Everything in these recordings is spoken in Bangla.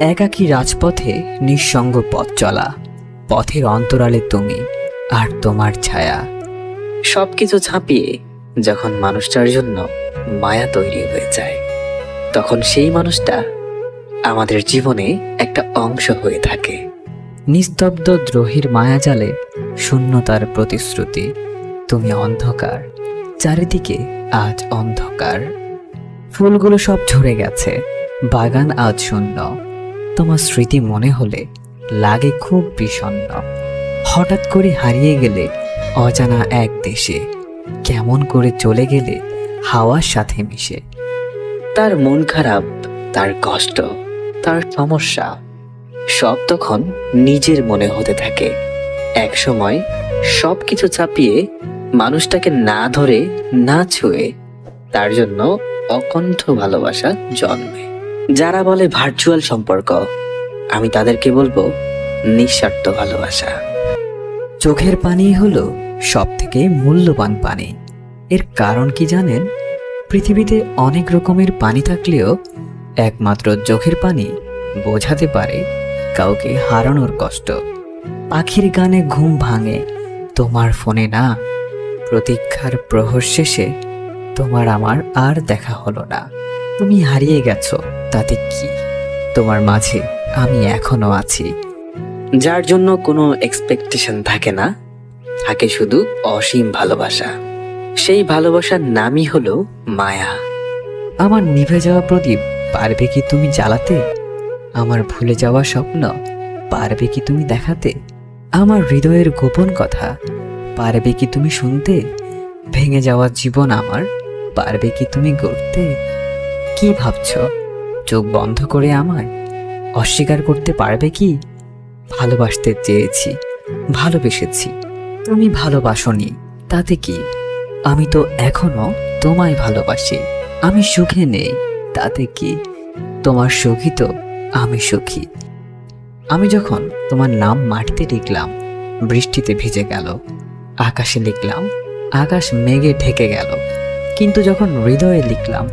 একাকী রাজপথে নিঃসঙ্গ পথ চলা, পথের অন্তরালে তুমি আর তোমার ছায়া। সবকিছু ছাপিয়ে যখন মানুষটার জন্য মায়া তৈরি হয়ে যায়, তখন সেই মানুষটা আমাদের জীবনে একটা অংশ হয়ে থাকে। নিস্তব্ধ দ্রোহীর মায়াজালে শূন্যতার প্রতিশ্রুতি, তুমি অন্ধকার, চারিদিকে আজ অন্ধকার। ফুলগুলো সব ঝরে গেছে, বাগান আজ শূন্য। তোমার স্মৃতি মনে হলে লাগে খুব বিষণ্ণ। হঠাৎ করে হারিয়ে গেলে অজানা এক দেশে কেমন করে চলে গেলে হাওয়ার সাথে মিশে। তার মন খারাপ, তার কষ্ট, তার সমস্যা, সব তখন নিজের মনে হতে থাকে। এক সময় সব কিছু চাপিয়ে মানুষটাকে না ধরে, না ছুঁয়ে তার জন্য অকণ্ঠ ভালোবাসা জন্মে। যারা বলে ভার্চুয়াল সম্পর্ক, আমি তাদেরকে বলব নিঃস্বার্থ ভালোবাসা। চোখের পানি হলো সব থেকে মূল্যবান পানি। এর কারণ কি জানেন? পৃথিবীতে অনেক রকমের পানি থাকলেও একমাত্র চোখের পানি বোঝাতে পারে কাউকে হারানোর কষ্ট। পাখির গানে ঘুম ভাঙে, তোমার ফোনে না। প্রতীক্ষার প্রহর শেষে তোমার আমার আর দেখা হলো না। তুমি হারিয়ে গেছো তাতে কি? তোমার মাঝে আমি এখনও আছি। যার জন্য কোনো এক্সপেকটেশন থাকে না থাকে শুধু অসীম ভালোবাসা। সেই ভালোবাসার নামই হলো মায়া। আমার নিভে যাওয়া প্রদীপ পারবে কি তুমি জ্বালাতে? আমার ভুলে যাওয়া স্বপ্ন পারবে কি তুমি দেখাতে? আমার হৃদয়ের গোপন কথা পারবে কি তুমি শুনতে? ভেঙে যাওয়া জীবন আমার পারবে কি তুমি গড়তে? কি ভাবছ? চোখ বন্ধ করে আমায় অস্বীকার করতে পারবে কি? ভালোবাসতে চেয়েছি, ভালোবেসেছি। তুমি ভালোবাসনি, তাতে কি? আমি তো এখনও তোমায় ভালোবাসি, আমি সুখে নেই, তাতে কি? তোমার সুখী তো আমি সুখী। আমি যখন তোমার নাম মাটিতে লিখলাম, বৃষ্টিতে ভিজে গেল, আকাশে লিখলাম, আকাশ মেঘে ঢেকে গেল, কিন্তু যখন হৃদয়ে লিখলাম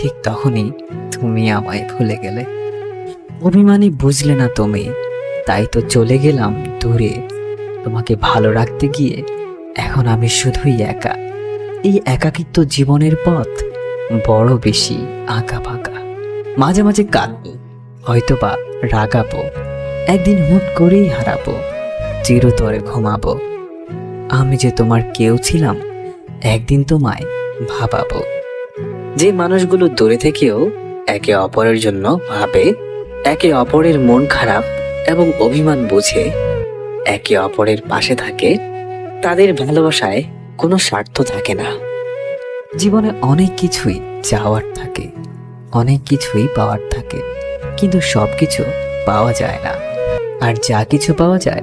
ঠিক তখনই তুমি আমায় ভুলে গেলে। অভিমানী বুঝলে না তুমি, তাই তো চলে গেলাম দূরে। তোমাকে ভালো রাখতে গিয়ে এখন আমি শুধুই একা। এই একাকিত্ব জীবনের পথ বড় বেশি আঁকা ফাঁকা মাঝে মাঝে কাঁদবো হয়তো বা রাগাবো, একদিন হুট করেই হারাবো, চিরতরে ঘুমাবো। আমি যে তোমার কেউ ছিলাম, একদিন তোমায় ভাবাবো। যে মানুষগুলো দূরে থেকেও একে অপরের জন্য ভাবে, একে অপরের মন খারাপ এবং অভিমান বুঝে, একে অপরের পাশে থাকে, তাদের ভালোবাসায় কোনো স্বার্থ থাকে না। জীবনে অনেক কিছুই চাওয়ার থাকে, অনেক কিছুই পাওয়ার থাকে, কিন্তু সব কিছু পাওয়া যায় না। আর যা কিছু পাওয়া যায়,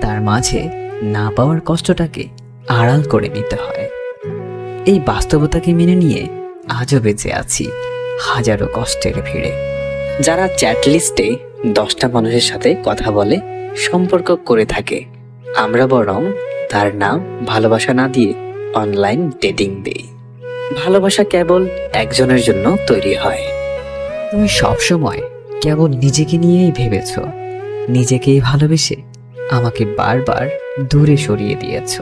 তার মাঝে না পাওয়ার কষ্টটাকে আড়াল করে নিতে হয়। এই বাস্তবতাকে মেনে নিয়ে আজও বেঁচে আছি, হাজারো কষ্টের ভিড়ে। যারা চ্যাট লিস্টে দশটা মানুষের সাথে কথা বলে, সম্পর্ক করে থাকে, আমরা বরং তার নাম ভালোবাসা না দিয়ে অনলাইন ডেটিং দেই। ভালোবাসা কেবল একজনের জন্য তৈরি হয়। তুমি সবসময় কেবল নিজেকে নিয়েই ভেবেছ, নিজেকেই ভালোবেসে আমাকে বারবার দূরে সরিয়ে দিয়েছ।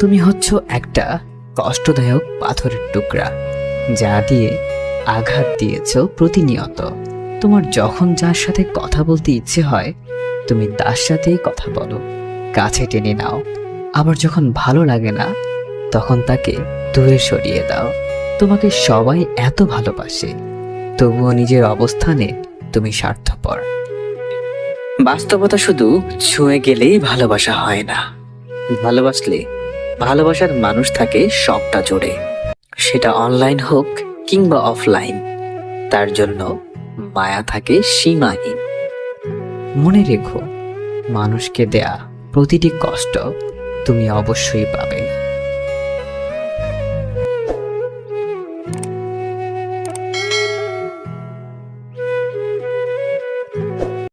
তুমি হচ্ছ একটা কষ্টদায়ক পাথরের টুকরা। যা দিয়ে আঘাত দিয়েছ প্রতিনিয়ত। তোমার যখন যার সাথে কথা বলতে ইচ্ছে হয়, তুমি তার সাথেই কথা বলো। কাছে টেনে নাও। আবার যখন ভালো লাগে না, তখন তাকে দূরে সরিয়ে দাও। তোমাকে সবাই এত ভালোবাসে, তবুও নিজের অবস্থানে তুমি স্বার্থপর। বাস্তবতা শুধু ছুঁয়ে গেলেই ভালোবাসা হয় না। ভালোবাসলে ভালোবাসার মানুষ থাকে সবটা জুড়ে সেটা অনলাইন হোক কিংবা অফলাইন তার জন্য মায়া থাকে সীমাহীন। মনে রেখো, মানুষকে দেয়া প্রতিটি কষ্ট তুমি অবশ্যই পাবে।